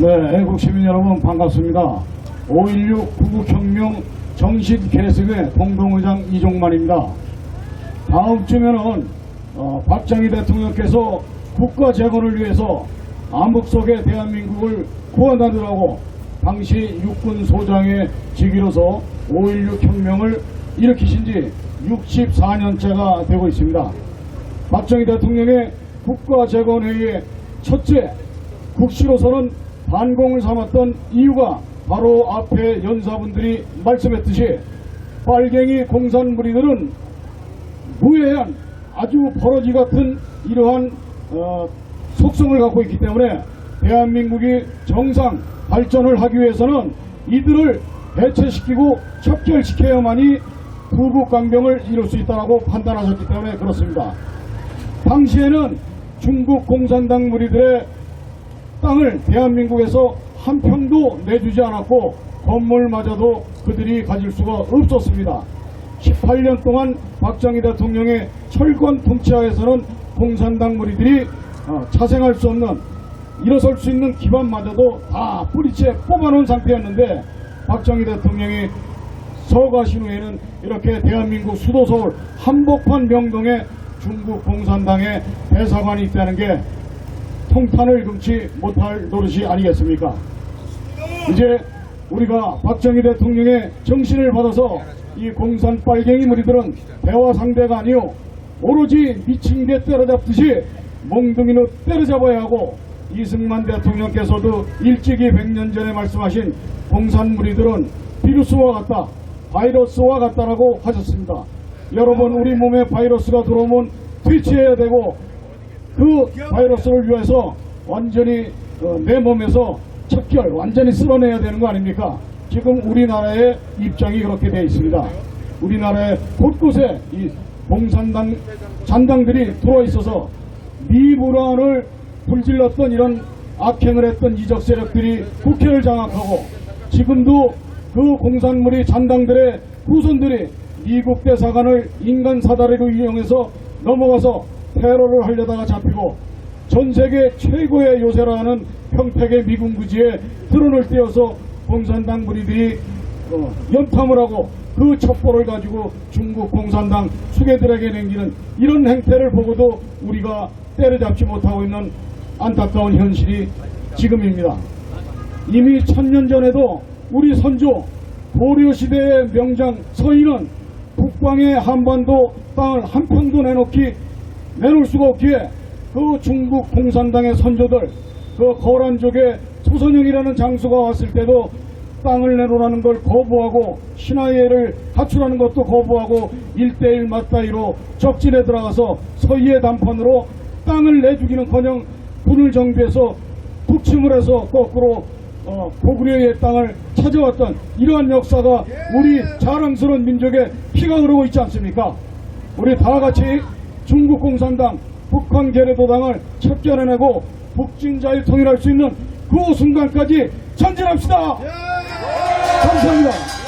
네, 애국 시민 여러분 반갑습니다. 5.16 구국혁명 정신 계승의 공동의장 이종만입니다. 다음 주면은 어, 박정희 대통령께서 국가 재건을 위해서 암흑 속의 대한민국을 구원하느라고 당시 육군 소장의 직위로서 5.16 혁명을 일으키신 지 64년째가 되고 있습니다. 박정희 대통령의 국가 재건회의의 첫째 국시로서는 반공을 삼았던 이유가 바로 앞에 연사분들이 말씀했듯이 빨갱이 공산 무리들은 무해한 아주 버러지 같은 이러한 어, 속성을 갖고 있기 때문에 대한민국이 정상 발전을 하기 위해서는 이들을 해체시키고 척결시켜야만이 부국 강병을 이룰 수 있다고 판단하셨기 때문에 그렇습니다. 당시에는 중국 공산당 무리들의 땅을 대한민국에서 한 평도 내주지 않았고 건물마저도 그들이 가질 수가 없었습니다. 18년 동안 박정희 대통령의 철권 통치하에서는 공산당 무리들이 어, 자생할 수 없는 일어설 수 있는 기반마저도 다 뿌리채 뽑아놓은 상태였는데 박정희 대통령이 서가신 후에는 이렇게 대한민국 수도 서울 한복판 명동에 중국 공산당의 대사관이 있다는 게 통탄을 금치 못할 노릇이 아니겠습니까? 이제 우리가 박정희 대통령의 정신을 받아서 이 공산 빨갱이 무리들은 대화 상대가 아니요 오로지 미친 개 때려잡듯이 몽둥이로 때려잡아야 하고 이승만 대통령께서도 일찍이 100년 전에 말씀하신 공산 무리들은 비루스와 같다 바이러스와 같다라고 하셨습니다. 여러분 우리 몸에 바이러스가 들어오면 퇴치해야 되고 그 바이러스를 위해서 완전히 어, 내 몸에서 척결 완전히 쓸어내야 되는 거 아닙니까? 지금 우리나라의 입장이 그렇게 되어 있습니다. 우리나라의 곳곳에 이 공산당 잔당들이 들어와 있어서 미불안을 불질렀던 이런 악행을 했던 이적 세력들이 국회를 장악하고 지금도 그 공산물이 잔당들의 후손들이 미국 대사관을 인간 사다리로 이용해서 넘어가서 테러를 하려다가 잡히고 전 세계 최고의 요새라는 평택의 미군 부지에 드론을 띄워서 공산당 무리들이 어, 연탐을 하고 그 첩보를 가지고 중국 공산당 수괴들에게 남기는 이런 행태를 보고도 우리가 때려잡지 못하고 있는 안타까운 현실이 지금입니다. 이미 천년 전에도 우리 선조 고려시대의 명장 서인은 북방의 한반도 땅을 한 평도 내놓기 내놓을 수가 없기에 그 중국 공산당의 선조들 그 거란 족의 소선영이라는 장수가 왔을 때도 땅을 내놓으라는 걸 거부하고 신하예를 갖추라는 것도 거부하고 일대일 맞다이로 적진에 들어가서 서희의 단판으로 땅을 내주기는커녕 군을 정비해서 북침을 해서 거꾸로 어, 고구려의 땅을 찾아왔던 이러한 역사가 우리 자랑스러운 민족의 피가 흐르고 있지 않습니까? 우리 다 같이 중국 공산당 북한 계례도당을 척결해내고 북진자유 통일할 수 있는 그 순간까지 전진합시다. 감사합니다.